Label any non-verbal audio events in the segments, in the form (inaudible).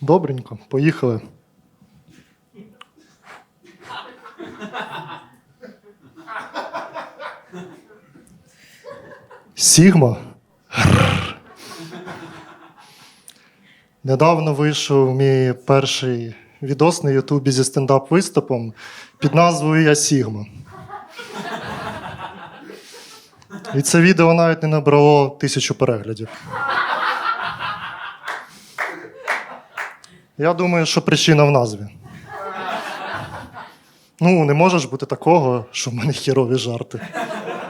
Добренько, поїхали. Сігма. Недавно вийшов мій перший відос на Ютубі зі стендап-виступом під назвою Я Сігма. І це відео навіть не набрало тисячу переглядів. Я думаю, що причина в назві. Ну, не може ж бути такого, що в мене хірові жарти.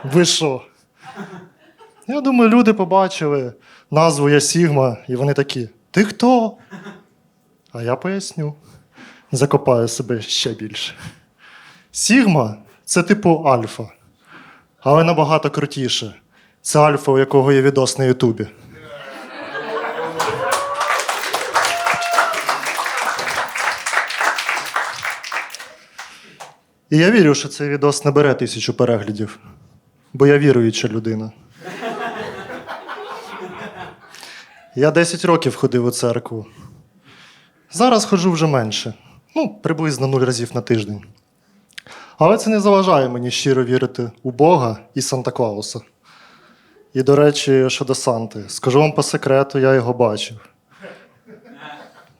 Ви що? Я думаю, люди побачили назву Я Сігма, і вони такі: Ти хто? А я поясню. Закопаю себе ще більше. Сігма це типу альфа, але набагато крутіше. Це альфа, у якого є відос на Ютубі. І я вірю, що цей відос набере тисячу переглядів, бо я віруюча людина. Я 10 років ходив у церкву. Зараз ходжу вже менше. Ну, приблизно 0 разів на тиждень. Але це не заважає мені щиро вірити у Бога і Санта Клауса. І, до речі, щодо Санти, скажу вам по секрету, я його бачив.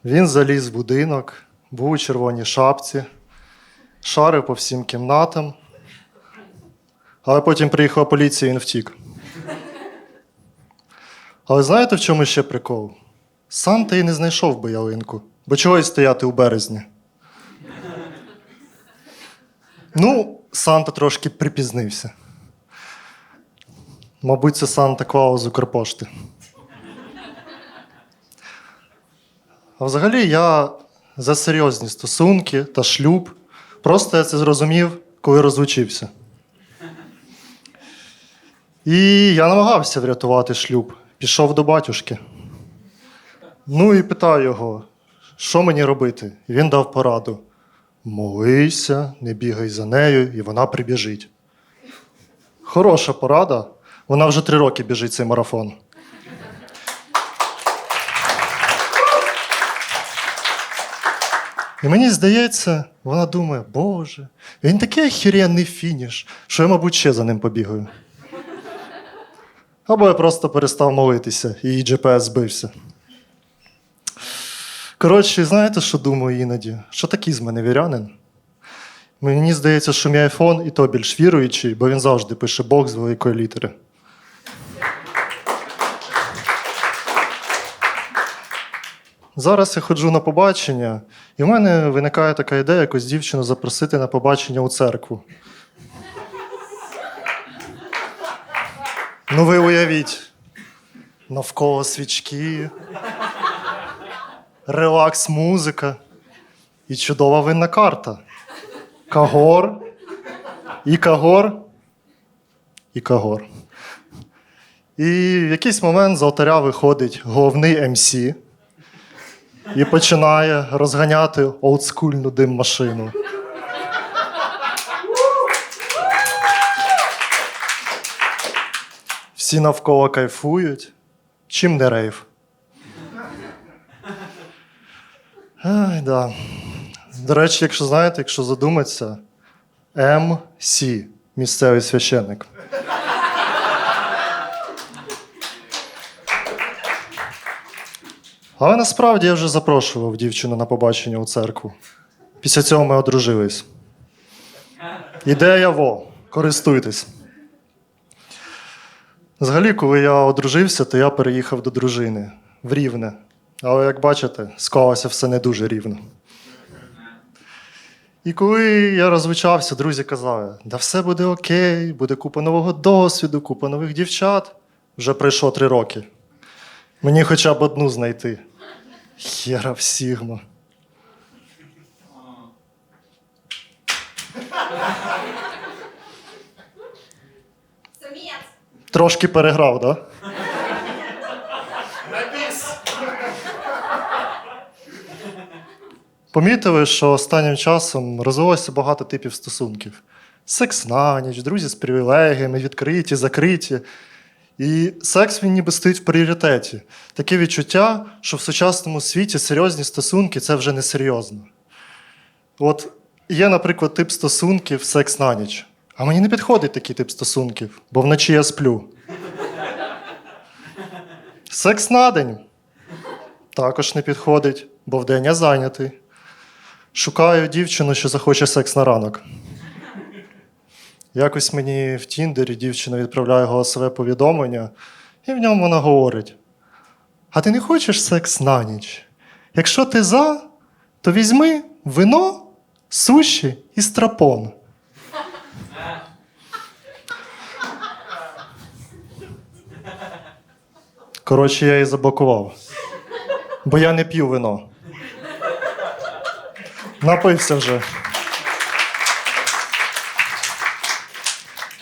Він заліз в будинок, був у червоній шапці, шарив по всім кімнатам. Але потім приїхала поліція і він втік. Але знаєте, в чому ще прикол? Санта і не знайшов би ялинку, бо чого й стояти у березні. Ну, Санта трошки припізнився. Мабуть, це Санта Клаус Укрпошти. А взагалі я за серйозні стосунки та шлюб. Просто я це зрозумів, коли розлучився. І я намагався врятувати шлюб. Пішов до батюшки. Ну і питаю його, що мені робити? І він дав пораду: молися, не бігай за нею, і вона прибіжить. Хороша порада. Вона вже три роки біжить цей марафон. І мені здається, вона думає, Боже, він такий охеренний фініш, що я, мабуть, ще за ним побігаю. Або я просто перестав молитися, і її GPS збився. Коротше, знаєте, що думаю іноді? Що такий з мене вірянин? Мені здається, що мій айфон і то більш віруючий, бо він завжди пише Бог з великої літери. Зараз я ходжу на побачення, і в мене виникає така ідея якусь дівчину запросити на побачення у церкву. Ну, ви уявіть, навколо свічки, релакс музика і чудова винна карта. Кагор, і Кагор, і Кагор. І в якийсь момент з алтаря виходить головний МС і починає розганяти олдскульну дим машину. Всі навколо кайфують. Чим не рейв? Ай, да. До речі, якщо знаєте, якщо задуматися, МС місцевий священник. Але насправді я вже запрошував дівчину на побачення у церкву. Після цього ми одружились. Ідея во, користуйтесь. Взагалі, коли я одружився, то я переїхав до дружини в Рівне. Але, як бачите, склалося все не дуже рівно. І коли я розвичався, друзі казали, да все буде окей, буде купа нового досвіду, купа нових дівчат. Вже пройшло три роки. Мені хоча б одну знайти. Хера в Сігма. Трошки переграв, так? Да? Помітили, що останнім часом розвилося багато типів стосунків: секс на ніч, друзі з привілегіями, відкриті, закриті. І секс він ніби стоїть в пріоритеті. Таке відчуття, що в сучасному світі серйозні стосунки це вже не серйозно. От є, наприклад, тип стосунків секс на ніч. А мені не підходить такий тип стосунків, бо вночі я сплю. Секс на день також не підходить, бо вдень я зайнятий. Шукаю дівчину, що захоче секс на ранок. Якось мені в Тіндері дівчина відправляє голосове повідомлення, і в ньому вона говорить: А ти не хочеш секс на ніч? Якщо ти за, то візьми вино, суші і страпон. Коротше, я її заблокував. Бо я не п'ю вино. Напився вже.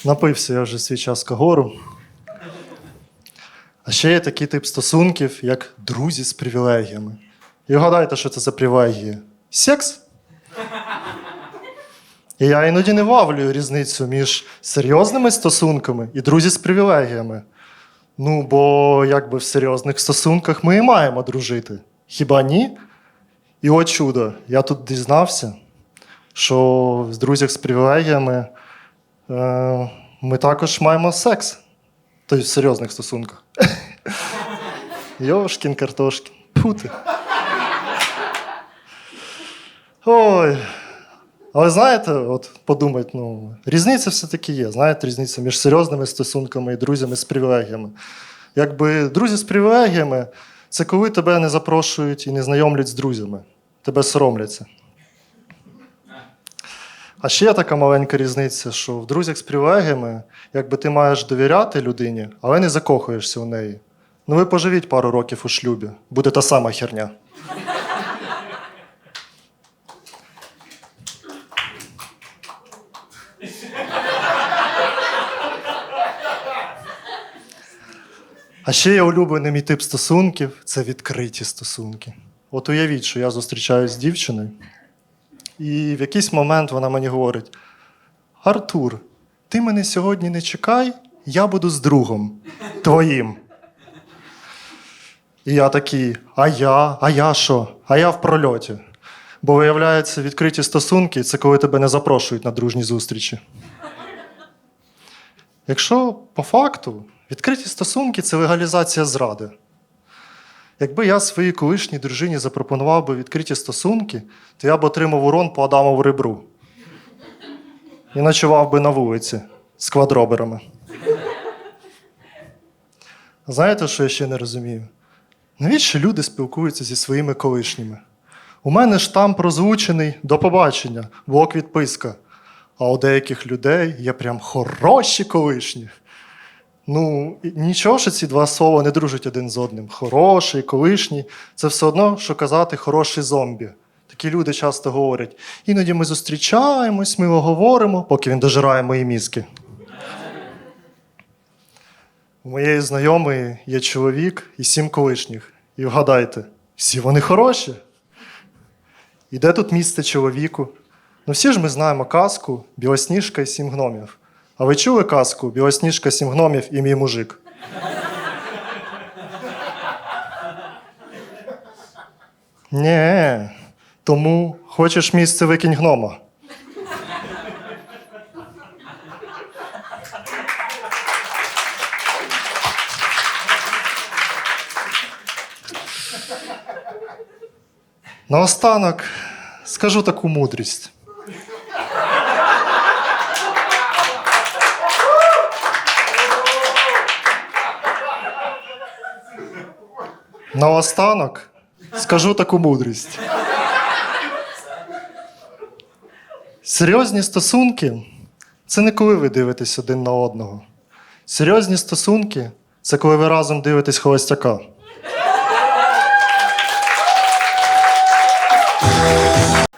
Напився я вже свій час Кагору. А ще є такий тип стосунків, як друзі з привілегіями. І вгадайте, що це за привілегії? Секс? І я іноді не вавлюю різницю між серйозними стосунками і друзі з привілегіями. Ну, бо якби в серйозних стосунках ми і маємо дружити. Хіба ні? І от чудо, я тут дізнався, що в друзях з привілегіями ми також маємо секс. Тобто в серйозних стосунках. (laughs) Йошкін, картошкін. Пути. Ой. Але знаєте, от подумайте, ну, різниця все-таки є. Знаєте, різниця між серйозними стосунками і друзями з привілегіями. Якби друзі з привілегіями це коли тебе не запрошують і не знайомлять з друзями. Тебе соромляться. А ще є така маленька різниця, що в друзях з привілегіями, якби ти маєш довіряти людині, але не закохуєшся у неї. Ну ви поживіть пару років у шлюбі, буде та сама херня. А ще є улюблений мій тип стосунків це відкриті стосунки. От уявіть, що я зустрічаюсь з дівчиною, і в якийсь момент вона мені говорить: Артур, ти мене сьогодні не чекай, я буду з другом твоїм. І я такий, а я, а я що? А я в прольоті. Бо виявляється, відкриті стосунки це коли тебе не запрошують на дружні зустрічі. Якщо по факту відкриті стосунки це легалізація зради. Якби я своїй колишній дружині запропонував би відкриті стосунки, то я б отримав урон по Адамову ребру. І ночував би на вулиці з квадроберами. Знаєте, що я ще не розумію? Навіщо люди спілкуються зі своїми колишніми? У мене ж там прозвучений до побачення, блок відписка. А у деяких людей є прям хороші колишні. Ну, нічого, що ці два слова не дружать один з одним. Хороший, колишній це все одно, що казати хороший зомбі. Такі люди часто говорять: іноді ми зустрічаємось, ми говоримо, поки він дожирає мої мізки. У моєї знайомої є чоловік і сім колишніх. І вгадайте, всі вони хороші. І де тут місце чоловіку? Ну всі ж ми знаємо казку Білосніжка і сім гномів. А ви чули казку Білосніжка, сім гномів і мій мужик? Ні. Тому хочеш місце викинь гнома. Наостанок скажу таку мудрість. Наостанок скажу таку мудрість. Серйозні стосунки це не коли ви дивитесь один на одного. Серйозні стосунки це коли ви разом дивитесь холостяка.